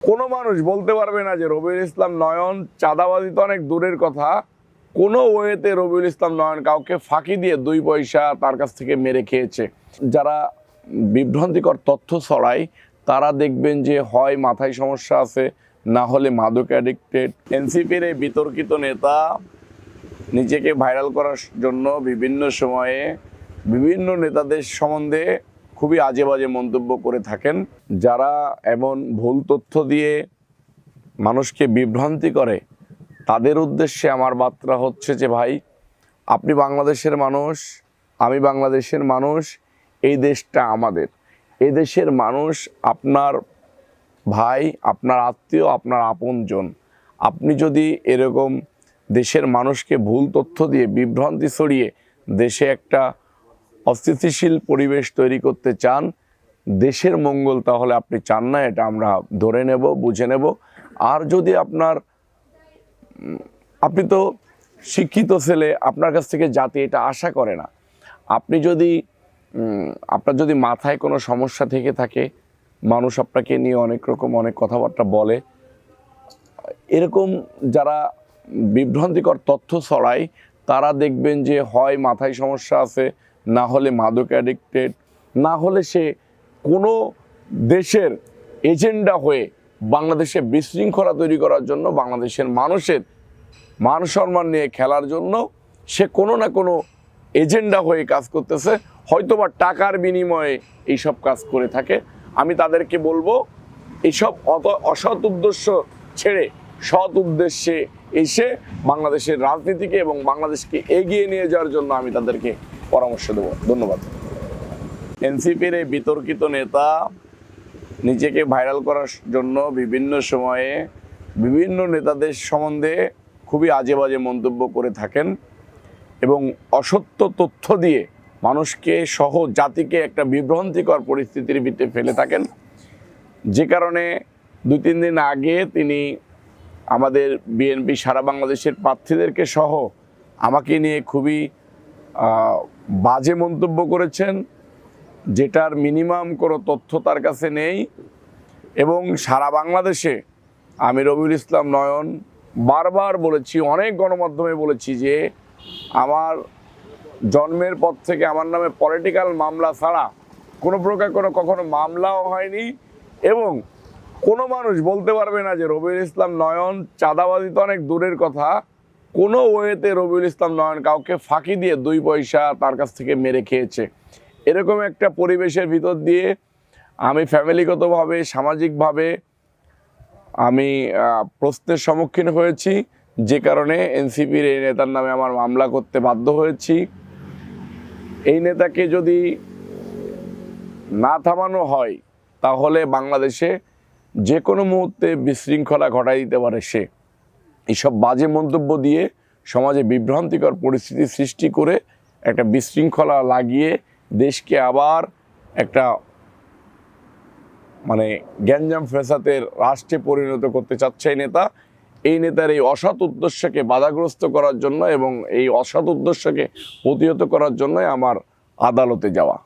কোনো মানুষ বলতে পারবে না যে রবিউল ইসলাম নয়ন, চাঁদাবাজি তো অনেক দূরের কথা। কোনো ওয়েতে রবিউল ইসলাম নয়ন কাউকে ফাঁকি দিয়ে দুই পয়সা তার কাছ থেকে মেরে খেয়েছে। যারা বিভ্রান্তিকর তথ্য ছড়ায়, তারা দেখবেন যে হয় মাথায় সমস্যা আছে, না হলে মাদক অ্যাডিক্টেড এনসিপির এই বিতর্কিত নেতা নিজেকে ভাইরাল করার জন্য বিভিন্ন সময়ে বিভিন্ন নেতাদের সম্বন্ধে খুবই আজে বাজে মন্তব্য করে থাকেন, যারা এমন ভুল তথ্য দিয়ে মানুষকে বিভ্রান্তি করে, তাদের উদ্দেশ্যে আমার বার্তা হচ্ছে যে, ভাই, আপনি বাংলাদেশের মানুষ, আমি বাংলাদেশের মানুষ, এই দেশটা আমাদের। এই দেশের মানুষ আপনার ভাই, আপনার আত্মীয়, আপনার আপনজন। আপনি যদি এরকম দেশের মানুষকে ভুল তথ্য দিয়ে, বিভ্রান্তি ছড়িয়ে দেশে একটা অস্থিতিশীল পরিবেশ তৈরি করতে চান, দেশের মঙ্গল তাহলে আপনি চান না, এটা আমরা ধরে নেব, বুঝে নেব। আর যদি আপনার আপনি তো শিক্ষিত ছেলে, আপনার কাছ থেকে জাতি এটা আশা করে না। আপনি যদি আপনার যদি মাথায় কোনো সমস্যা থেকে থাকে, মানুষ আপনাকে নিয়ে অনেক রকম অনেক কথাবার্তা বলে, এরকম যারা বিভ্রান্তিকর তথ্য ছড়ায় তারা দেখবেন যে হয় মাথায় সমস্যা আছে, না হলে মাদক অ্যাডিক্টেড না হলে সে কোনো দেশের এজেন্ডা হয়ে বাংলাদেশে বিশৃঙ্খলা তৈরি করার জন্য, বাংলাদেশের মানুষের মান সম্মান নিয়ে খেলার জন্য সে কোনো না কোনো এজেন্ডা হয়ে কাজ করতেছে, হয়তোবা টাকার বিনিময়ে এইসব কাজ করে থাকে। আমি তাদেরকে বলব এইসব অত অসৎ উদ্দেশ্য ছেড়ে সৎ উদ্দেশ্যে এসে বাংলাদেশের রাজনীতিকে এবং বাংলাদেশকে এগিয়ে নিয়ে যাওয়ার জন্য আমি তাদেরকে পরামর্শ দেবো। ধন্যবাদ। এনসিপির এই বিতর্কিত নেতা নিজেকে ভাইরাল করার জন্য বিভিন্ন সময়ে বিভিন্ন নেতাদের সম্বন্ধে খুবই আজে বাজে মন্তব্য করে থাকেন এবং অসত্য তথ্য দিয়ে মানুষকে সহ জাতিকে একটা বিভ্রান্তিকর পরিস্থিতির ভিতরে ফেলে থাকেন। যে কারণে দুই, তিন দিন আগে তিনি আমাদের বিএনপি সারা বাংলাদেশের প্রার্থীদেরকে সহ আমাকে নিয়ে খুবই বাজে মন্তব্য করেছেন, যেটার মিনিমাম কোনো তথ্য তার কাছে নেই। এবং সারা বাংলাদেশে আমি রবিউল ইসলাম নয়ন বারবার বলেছি, অনেক গণমাধ্যমে বলেছি যে আমার জন্মের পর থেকে আমার নামে পলিটিক্যাল মামলা ছাড়া কোনো প্রকার কোনো কখনো মামলাও হয়নি এবং কোনো মানুষ বলতে পারবে না যে রবিউল ইসলাম নয়ন, চাঁদাবাজি তো অনেক দূরের কথা। কোনো ওয়েতে রবিউল ইসলাম নয়ন কাউকে ফাঁকি দিয়ে দুই পয়সা তার কাছ থেকে মেরে খেয়েছে। এরকম একটা পরিবেশের ভিতর দিয়ে আমি ফ্যামিলিগতভাবে, সামাজিকভাবে আমি প্রশ্নের সম্মুখীন হয়েছি। যে কারণে এনসিপির এই নেতার নামে আমার মামলা করতে বাধ্য হয়েছি। এই নেতাকে যদি না থামানো হয়, তাহলে বাংলাদেশে যে কোনো মুহূর্তে বিশৃঙ্খলা ঘটাই দিতে পারে সে। এইসব বাজে মন্তব্য দিয়ে সমাজে বিভ্রান্তিকর পরিস্থিতি সৃষ্টি করে একটা বিশৃঙ্খলা লাগিয়ে দেশকে আবার একটা মানে গ্যাঞ্জাম ফেসাতের রাষ্ট্রে পরিণত করতে চাচ্ছে এই নেতা। এই নেতার এই অসৎ উদ্দেশ্যকে বাধাগ্রস্ত করার জন্য এবং এই অসৎ উদ্দেশ্যকে প্রতিহত করার জন্যই আমার আদালতে যাওয়া।